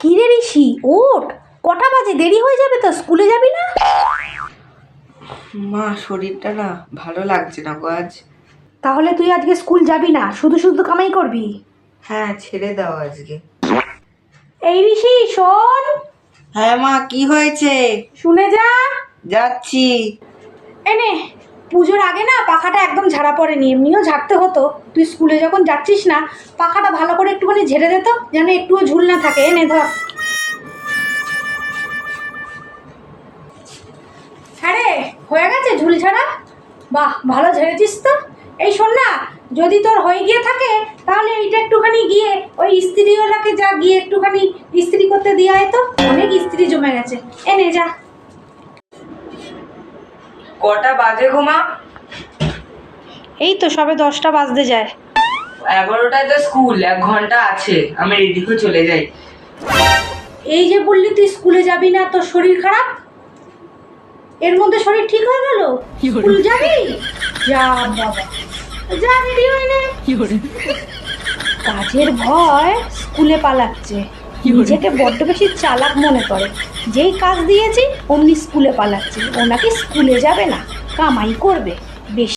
কি রে ঋষি ওঠ। কটা বাজে? দেরি হয়ে যাবে তো? স্কুলে যাবি না? মা শরীরটা না ভালো লাগছে না গো আজ। তাহলে তুই আজকে স্কুল যাবি না? শুধু শুধু কামাই করবি? হ্যাঁ ছেড়ে দাও আজকে। এই ঋষি শোন। হ্যাঁ মা কি হয়েছে? শুনে যা। যাচ্ছি। এনে পুজোর আগে না পাখাটা একদম ঝাড়া পড়েনি, এমনিও ঝাড়তে হতো। তুই স্কুলে যখন যাচ্ছিস না, পাখাটা ভালো করে একটুখানি ঝেড়ে দিত যেন একটুও ঝুল না থাকে। এনে ধর। হ্যাঁ হয়ে গেছে ঝুল ঝাড়া? বাহ, ভালো ঝেড়েছিস তো। এই শোন না, যদি তোর হয়ে গিয়ে থাকে, তাহলে এইটা একটুখানি গিয়ে, ওই ইস্ত্রিওয়ালাকে যা গিয়ে একটুখানি ইস্ত্রি করতে দিয়ে আয় তো। অনেক ইস্ত্রি জমে গেছে। এনে যা। কটা বাজে ঘুমা? এই তো সবে দশটা বাজতে যায়। এগারোটায় তো স্কুল এক ঘণ্টা আছে। আমি রেডি হয়ে চলে যাই। এই যে বললি তুই স্কুলে যাবি না তোর শরীর খারাপ? এর মধ্যে শরীর ঠিক হয়ে গেল? স্কুল যাবি? যা বাবা। যা রেডি হয়ে নে। কাজের ভয় স্কুলে পালাচ্ছে। নিজেকে বড্ড বেশি চালাক মনে করে। যেই কাজ দিয়েছি, অমনি স্কুলে পালাচ্ছে। ও নাকি স্কুলে যাবে না, কামাই করবে। বেশি।